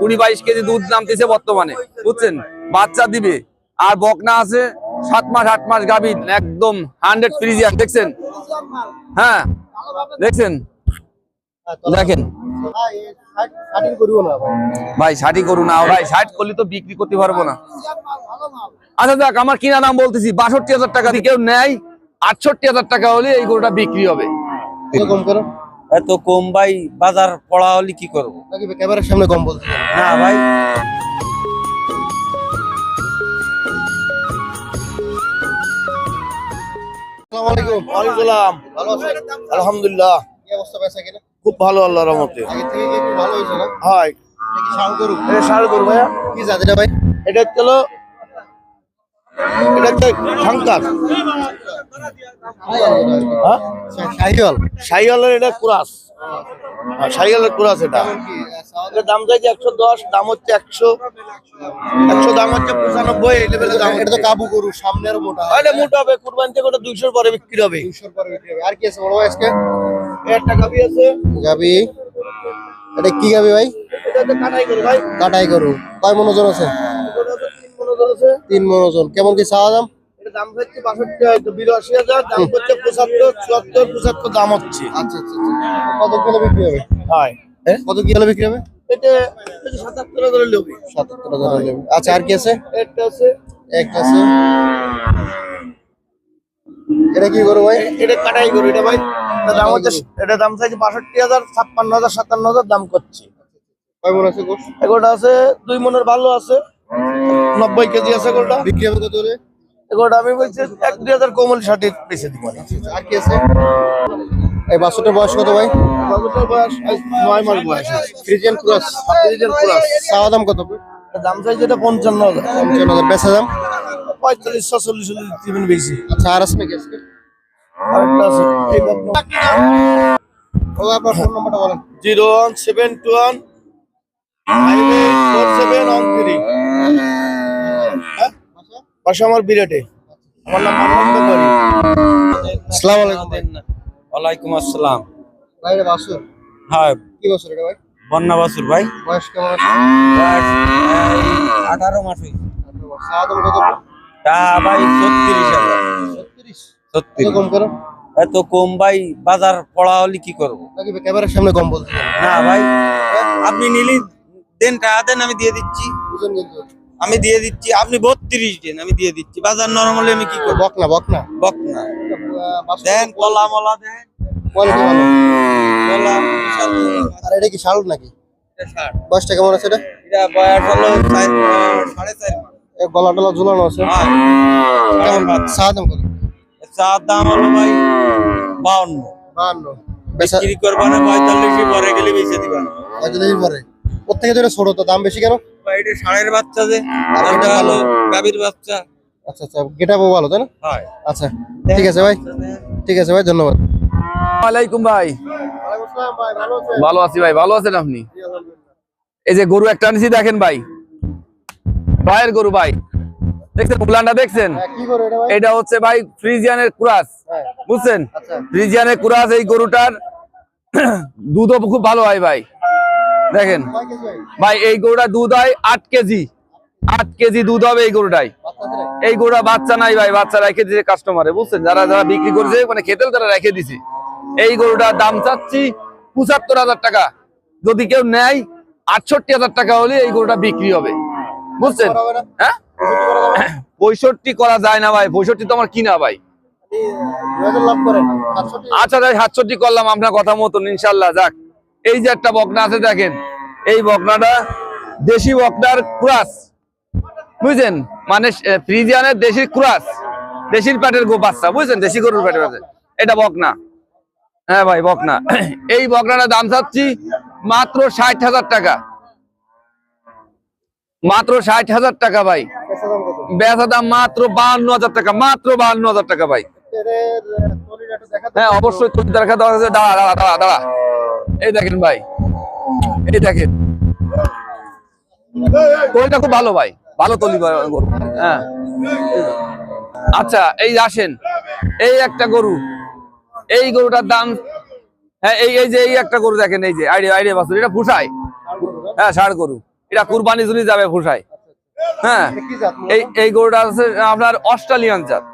কুড়ি বাইশ কেজি দুধ নামতেছে বর্তমানে, বুঝছেন? বাচ্চা দিবে। আর বকনা আছে, সাত মাস, আট মাস গাভীর, একদম হান্ড্রেড ফ্রিজিয়ান, দেখছেন? হ্যাঁ দেখছেন? দেখেন। ভাই, ষাটই করুন না, ভাই, ষাট করলে তো বিক্রি করতে পারব না। আচ্ছা দেখ আমার কিনা দাম বলতেছি, বাষট্টি হাজার টাকা কেউ নেয়, আটষট্টি হাজার টাকা হলে এই গরুটা বিক্রি হবে। কম করো। এত কম ভাই বাজার পড়া হলে কি করব? ক্যামেরার সামনে কম বলতে না ভাই। আসসালামু ভালো আছেন? আলহামদুলিল্লাহ। কি অবস্থা বেচা কিনা? খুব ভালো আল্লাহর রহমতে। আগে থেকে কি হয়। ভাই? এটা হলো এটা হ্যাঁ? এটা কুরাস। হ্যাঁ এটা। এটা দাম চাইছে একশো দশ দাম হচ্ছে একশো। একশো দাম হচ্ছে পঁচানব্বই এই লেভেলের দাম এটা তো কাবু গরু মোটা এটা মোটা হবে কুরবানি থেকে ওটা দুইশোর পরে বিক্রি হবে। দুইশোর পরে বিক্রি হবে। আর কি আছে বড় ভাই আজকে? একটা আছে। গাবি। এটা কি গাবি ভাই? এটা কাটাই গরু ভাই। কাটাই গরু। কয় মনোজন আছে? তিন মন ওজন। কেমন কি চাওয়া দাম? এটা দাম হচ্ছে বাষট্টি বিরাশি হাজার দাম হচ্ছে পঁচাত্তর চুয়াত্তর পঁচাত্তর দাম হচ্ছে। আচ্ছা আচ্ছা আচ্ছা। কত কিলো বিক্রি হবে? হয়। কত কিলো বিক্রি হবে? এটা সাতাত্তর লোবি সাতাত্তর হলে। আচ্ছা আর কি আছে? একটা আছে। একটা আছে। এটা কি গরু ভাই? এটা কাটাই এটা ভাই। দাম হচ্ছে এটা দাম চাইছে বাষট্টি হাজার ছাপ্পান্ন হাজার সাতান্ন হাজার দাম করছে। কয় মন আছে গোস আছে দুই মনের ভালো আছে। নব্বই কেজি আছে এগোটা বিক্রি হবে কত হলে এগোটা আমি বলছি এক দুই হাজার কোমল ষাটের বেশি দিব না। আর কি আছে? এই বাছুরটার বয়স কত ভাই? বয়স নয় মাস বয়স ফ্রিজিয়ান ক্রস চাওয়া দাম কত? দাম চাইছে এটা পঞ্চান্ন হাজার। পঞ্চান্ন হাজার। বেচা দাম? পঁয়তাল্লিশ ছচল্লিশ দিবেন বেশি। আচ্ছা আর আছে নাকি আজকে? ও আপনার ফোন নাম্বারটা বলেন। Zero one seven two one five eight four seven one three. পাশে আমার বিরাটে। আমার নাম আনন্দ করি আসসালামু আলাইকুম ওয়ালাইকুম আসসালাম। ভাই এটা বাছুর হ্যাঁ। কি এটা ভাই? বন্যা বাসুর ভাই। বয়স কেমন আছে? আঠারো মাস। হয়েছে চাওয়া দাম কত? তা ভাই ছত্রিশ হাজার। ছত্রিশ? ছত্রিশ। কম করো? এত কম ভাই বাজার পড়া হলে কি করব? নাকি ক্যামেরার সামনে কম বলতে না ভাই আপনি নিলি দেন টাকা দেন আমি দিয়ে দিচ্ছি। বুঝুন কিন্তু আমি দিয়ে দিচ্ছি আপনি বত্রিশ দেন আমি দিয়ে দিচ্ছি। বাজার নরমালি আমি কি করব? বক না বক না বক না দেন কলা মলা দেন। কোয়ালিটি ভালো। কলা আর এটা কি শাল নাকি? এটা ষাট। বয়সটা আছে এটা? এটা বয়স হলো সাড়ে চার মাস। গলা টলা ঝুলানো আছে? কেমন? চাওয়া দাম কত? চার দাম হলো ভাই বাউন্ন। বাহান্ন বেচা বিক্রি করবা না পঁয়তাল্লিশে পরে গেলে বেঁচে দিবা না। পঁয়তাল্লিশের পরে? প্রত্যেকে তো এটা ছোট তো দাম বেশি কেন? এটা ষাঁড়ের বাচ্চা যে এটা হলো ভালো। গাভীর বাচ্চা। আচ্ছা আচ্ছা গেটাবো ভালো তাই না? হয়। আচ্ছা ঠিক আছে ভাই। ঠিক আছে ভাই ধন্যবাদ। ওয়ালাইকুম ভাই। ভালো আছি ভাই ভালো আছেন আপনি? এই যে গরু একটা আনিছি দেখেন ভাই। ভাইয়ের গরু ভাই। দেখছেন উলানটা দেখছেন? এটা হচ্ছে ভাই ফ্রিজিয়ানের কুরাস। হ্যাঁ। বুঝছেন? আচ্ছা। ফ্রিজিয়ানের কুরাস এই গরুটার দুধও খুব ভালো হয় ভাই। দেখেন। ভাই এই গরুটা দুধ হয় আট কেজি। আট কেজি দুধ হবে এই গরুটাই? এই গরুটা বাচ্চা নাই ভাই বাচ্চা রেখে দিয়েছে কাস্টমারে বুঝছেন? যারা যারা বিক্রি করছে মানে খেতেও তারা রেখে দিছে। এই গরুটার দাম চাচ্ছি পঁচাত্তর হাজার টাকা। যদি কেউ নেয় আটষট্টি হাজার টাকা হলে এই গরুটা বিক্রি হবে। বুঝছেন? হ্যাঁ? পঁয়ষট্টি করা যায় না ভাই পঁয়ষট্টি তো আমার কিনা ভাই। আচ্ছা ভাই সাতষট্টি করলাম আপনার কথা মতন ইনশাল্লাহ যাক। এই যে একটা বকনা আছে দেখেন এই বকনাটা দেশি বকনার ক্রাস বুঝছেন মানে ফ্রিজিয়ানের দেশি ক্রাস দেশির প্যাটের গো বাচ্চা বুঝছেন দেশি গরুর প্যাটের বাচ্চা এটা বকনা হ্যাঁ ভাই বকনা এই বকনাটার দাম চাচ্ছি মাত্র ষাট হাজার টাকা মাত্র ষাট হাজার টাকা ভাই বেচা দাম মাত্র বাহান্ন হাজার টাকা মাত্র বাহান্ন হাজার টাকা ভাই হ্যাঁ অবশ্যই দাঁড়া দাঁড়া দাঁড়া দাঁড়া এই দেখেন ভাই। এই দেখেন। তলিটা খুব ভালো ভাই। ভালো তলি হ্যাঁ। আচ্ছা এই আসেন। এই একটা গরু। এই গরুটার দাম হ্যাঁ এই এই যে এই একটা গরু দেখেন, এই যে আইডিয়া আইডিয়া বাসুর এটা ফুসায়। হ্যাঁ ষাড় গরু। এটা কুরবানি জুনি যাবে ফুসায়। হ্যাঁ? এই এই গরুটা আছে আপনার অস্ট্রেলিয়ান জাত।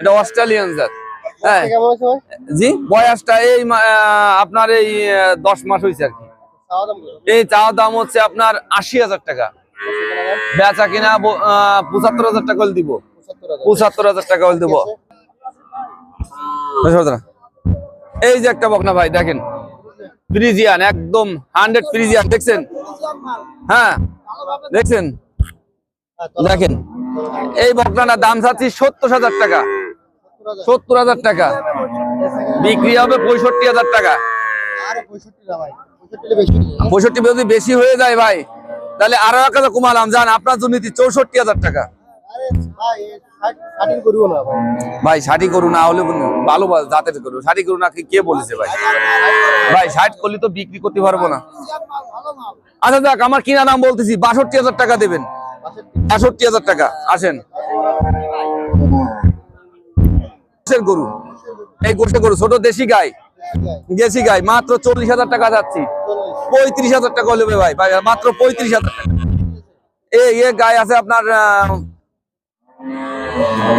এটা অস্ট্রেলিয়ান জাত। হ্যাঁ কেমন জি বয়সটা এই আপনার এই দশ মাস হয়েছে আর কি? এই চাওয়া দাম হচ্ছে আপনার আশি হাজার টাকা। বেচা কিনা পঁচাত্তর হাজার টাকা দিব। পঁচাত্তর হাজার। টাকা দিব। এই যে একটা বকনা ভাই দেখেন। ফ্রিজিয়ান একদম হান্ড্রেড ফ্রিজিয়ান দেখছেন? হ্যাঁ দেখছেন? হ্যাঁ, দেখেন। এই বকনাটার দাম চাচ্ছি সত্তর হাজার টাকা। 70,000 সত্তর হাজার। টাকা। বিক্রি হবে পঁয়ষট্টি হাজার টাকা। আরে 65 না ভাই 65 বেশি পঁয়ষট্টি যদি বেশি হয়ে যায় ভাই তাহলে আরও এক হাজার কমালাম। যান আপনার জন্য চৌষট্টি হাজার টাকা। ভাই 60 করিও না ভাই। ভাই ষাটি করু না হলে ভালো জাতের করু ষাটি করু না কি কে বলেছে ভাই? ভাই ষাট করলে তো বিক্রি করতে পারব না। আচ্ছা দেখ আমার কিনা দাম বলতেছি বাষট্টি হাজার টাকা দেবেন। বাষট্টি হাজার টাকা আসেন। কিসের গরু। এই গোষ্ঠে গরু ছোট দেশি গাই দেশি গাই মাত্র চল্লিশ হাজার টাকা যাচ্ছি। পঁয়ত্রিশ হাজার টাকা হলে ভাই ভাই মাত্র পঁয়ত্রিশ হাজার টাকা। এই এ গাই আছে আপনার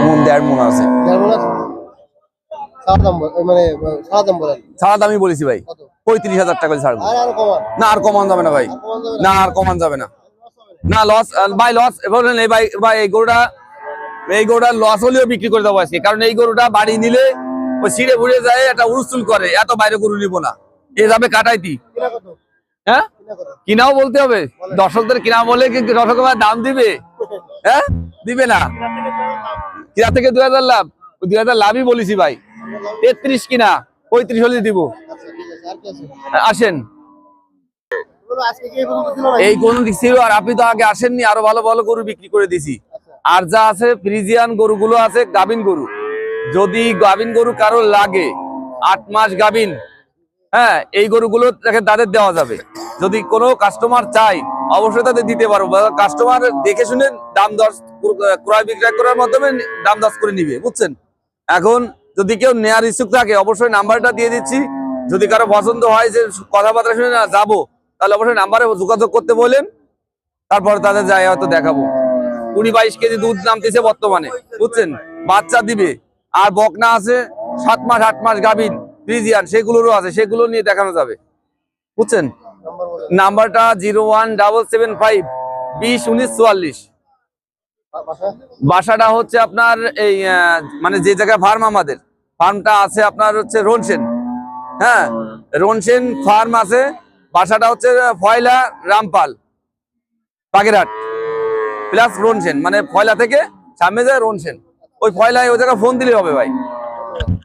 মন দেড় মন আছে। দাম মানে বলেছি ভাই পঁয়ত্রিশ হাজার টাকা ছাড়বো। না আর কমান যাবে না ভাই। না? আর কমান যাবে না। না লস ভাই লস বলেন এই ভাই ভাই এই গরুটা এই গরুটা লস হলেও বিক্রি করে দেবো আজকে। কারণ এই গরুটা বাড়ি নিলে ওই ছিঁড়ে ভুড়ে যায় এটা উড়স্তুল করে এত বাইরে গরু নিবো না। এ যাবে কাটাইতি হ্যাঁ? কিনাও বলতে হবে। দর্শকদের কিনা বলে কিন্তু দর্শক দাম দিবে? হ্যাঁ? দিবে না। কিনা থেকে দুই হাজার লাভ। দুই হাজার লাভই বলেছি ভাই। তেত্রিশ কিনা পঁয়ত্রিশ হলে দিব। আচ্ছা আসেন। এই দিক ছিল আর আপনি তো আগে আসেননি আরও ভালো ভালো গরু বিক্রি করে দিছি আর যা আছে ফ্রিজিয়ান গরুগুলো আছে গাবিন গরু। যদি গাবিন গরু কারও লাগে, আট মাস গাবিন হ্যাঁ এই গরুগুলো তাকে তাদের দেওয়া যাবে। যদি কোনো কাস্টমার চাই অবশ্যই তাদের দিতে পারব। কাস্টমার দেখে শুনে দাম দর, ক্রয় বিক্রয় করার মাধ্যমে দাম দর করে নিবে, বুঝছেন? এখন যদি কেউ নেয়ার ইচ্ছুক থাকে, অবশ্যই নাম্বারটা দিয়ে দিচ্ছি। যদি কারও পছন্দ হয় যে কথাবার্তা শুনে না যাব, তাহলে অবশ্যই নাম্বারে যোগাযোগ করতে বলেন। তারপরে তাদের যাই হয়তো দেখাবো। কুড়ি বাইশ কেজি দুধ নামতেছে বর্তমানে, বুঝছেন? বাচ্চা দিবে। আর বকনা আছে সাত মাস, আট মাস গাভিন ফ্রিজিয়ান, সেগুলোরও আছে, সেগুলো নিয়ে দেখানো যাবে। বুঝছেন? নাম্বারটা zero one double seven five বিশ উনিশ চুয়াল্লিশ। বাসাটা হচ্ছে আপনার এই মানে যে জায়গায় ফার্ম আমাদের, ফার্মটা আছে আপনার হচ্ছে রনসেন। হ্যাঁ রনসেন ফার্ম আছে, বাসাটা হচ্ছে ফয়লা রামপাল, বাগেরহাট। প্লাস রনসেন মানে ফয়লা থেকে সামনে যায় রনসেন। ওই ফয়লায় ওই জায়গায় ফোন দিলে হবে ভাই।